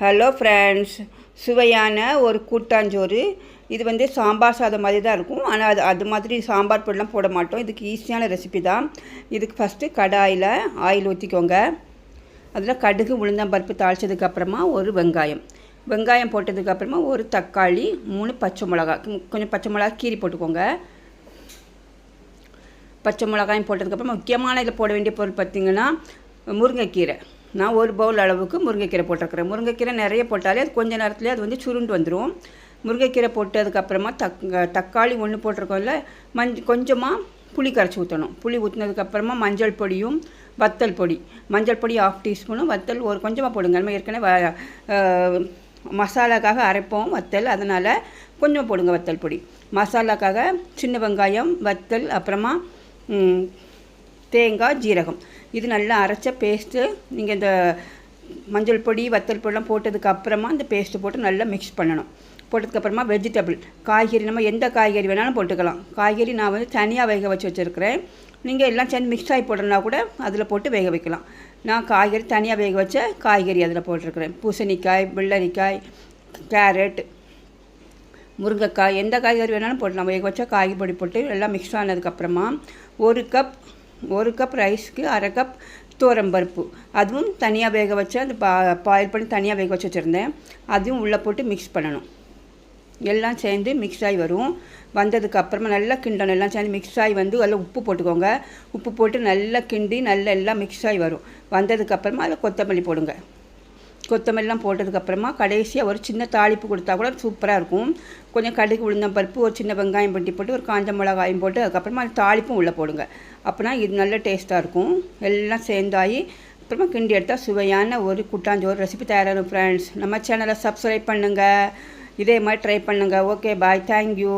Hello friends சுவையான ஒரு கூட்டாஞ்சோறு. இது வந்து சாம்பார் சாதம் மாதிரி தான் இருக்கும். ஆனால் அது அது மாதிரி சாம்பார் பொடிலாம் போட மாட்டோம். இதுக்கு ஈஸியான ரெசிபி தான். இதுக்கு ஃபஸ்ட்டு கடாயில் ஆயில் ஊற்றிக்கோங்க அதில் கடுகு உளுந்தம்பருப்பு தாளிச்சதுக்கப்புறமா ஒரு வெங்காயம். வெங்காயம் போட்டதுக்கப்புறமா ஒரு தக்காளி மூணு பச்சை மிளகா. கொஞ்சம் பச்சை மிளகா கீரி போட்டுக்கோங்க. பச்சை மிளகாயும் போட்டதுக்கப்புறமா முக்கியமான இதில் போட வேண்டிய பொருள் பார்த்திங்கன்னா முருங்கைக்கீரை. நான் ஒரு பவுல் அளவுக்கு முருங்கைக்கீரை போட்டிருக்கிறேன். முருங்கைக்கீரை நிறைய போட்டாலே அது கொஞ்ச நேரத்துலேயே அது வந்து சுருண்டு வந்துடும் முருங்கைக்கீரை போட்டதுக்கப்புறமா தக் தக்காளி ஒன்று போட்டிருக்கோம்ல மஞ்ச கொஞ்சமாக புளி கரைச்சி ஊற்றணும் புளி ஊற்றினதுக்கப்புறமா மஞ்சள் பொடியும் வத்தல் பொடி. மஞ்சள் பொடி ஆஃப் டீஸ்பூனும் வத்தல் ஒரு கொஞ்சமாக போடுங்க. நம்ம ஏற்கனவே மசாலாக்காக அரைப்போம் வத்தல். அதனால் கொஞ்சம் போடுங்க வத்தல் பொடி. மசாலாக்காக சின்ன வெங்காயம் வத்தல் அப்புறமா தேங்காய் ஜீரகம். இது நல்லா அரைச்ச பேஸ்ட்டு நீங்கள் இந்த மஞ்சள் பொடி வத்தல் பொடிலாம் போட்டதுக்கு அப்புறமா இந்த பேஸ்ட்டு போட்டு நல்லா மிக்ஸ் பண்ணணும். போட்டதுக்கப்புறமா வெஜிடபிள் காய்கறி நம்ம எந்த காய்கறி வேணாலும் போட்டுக்கலாம். காய்கறி நான் வந்து தனியாக வேக வச்சு வச்சுருக்கிறேன். நீங்கள் எல்லாம் சேர்ந்து மிக்ஸ் ஆகி போடணும்னா கூட அதில் போட்டு வேக வைக்கலாம். நான் காய்கறி தனியாக வேக வச்ச காய்கறி அதில் போட்டிருக்கிறேன். பூசணிக்காய் வெள்ளரிக்காய் கேரட் முருங்கைக்காய் எந்த காய்கறி வேணாலும் போடலாம் வேக வச்சா காய்கறி பொடி போட்டு எல்லாம் மிக்ஸ் ஆனதுக்கப்புறமா ஒரு கப் ஒரு கப் ரைஸ்க்கு அரை கப் பருப்பு. அதுவும் தனியாக வேக வச்சு அந்த பா பாயில் பண்ணி தனியாக வேக வச்சு வச்சுருந்தேன். அதையும் உள்ளே போட்டு மிக்ஸ் பண்ணணும். எல்லாம் சேர்ந்து மிக்ஸ் ஆகி வரும். வந்ததுக்கு அப்புறமா நல்லா கிண்டணும். எல்லாம் சேர்ந்து மிக்ஸ் ஆகி வந்து அதில் உப்பு போட்டுக்கோங்க. உப்பு போட்டு நல்லா கிண்டி நல்லா எல்லாம் மிக்ஸ் ஆகி வரும். வந்ததுக்கப்புறமா அதில் கொத்தமல்லி போடுங்க. கொத்தமல்லாம் போட்டதுக்கப்புறமா கடைசியாக ஒரு சின்ன தாளிப்பு கொடுத்தா கூட சூப்பராக இருக்கும். கொஞ்சம் கடுகு உளுந்தம் பருப்பு ஒரு சின்ன வெங்காயம் பண்ணி போட்டு ஒரு காஞ்ச மிளகாயும் போட்டு அதுக்கப்புறமா அந்த தாளிப்பும் உள்ளே போடுங்க. அப்போனா இது நல்ல டேஸ்ட்டாக இருக்கும். எல்லாம் சேர்ந்தாகி அப்புறமா கிண்டி எடுத்தால் சுவையான ஒரு குட்டாஞ்சோறு ரெசிபி தயாராகும் ஃப்ரெண்ட்ஸ் நம்ம சேனலை சப்ஸ்கிரைப் பண்ணுங்கள் இதே மாதிரி ட்ரை பண்ணுங்கள் ஓகே பாய் தேங்க்யூ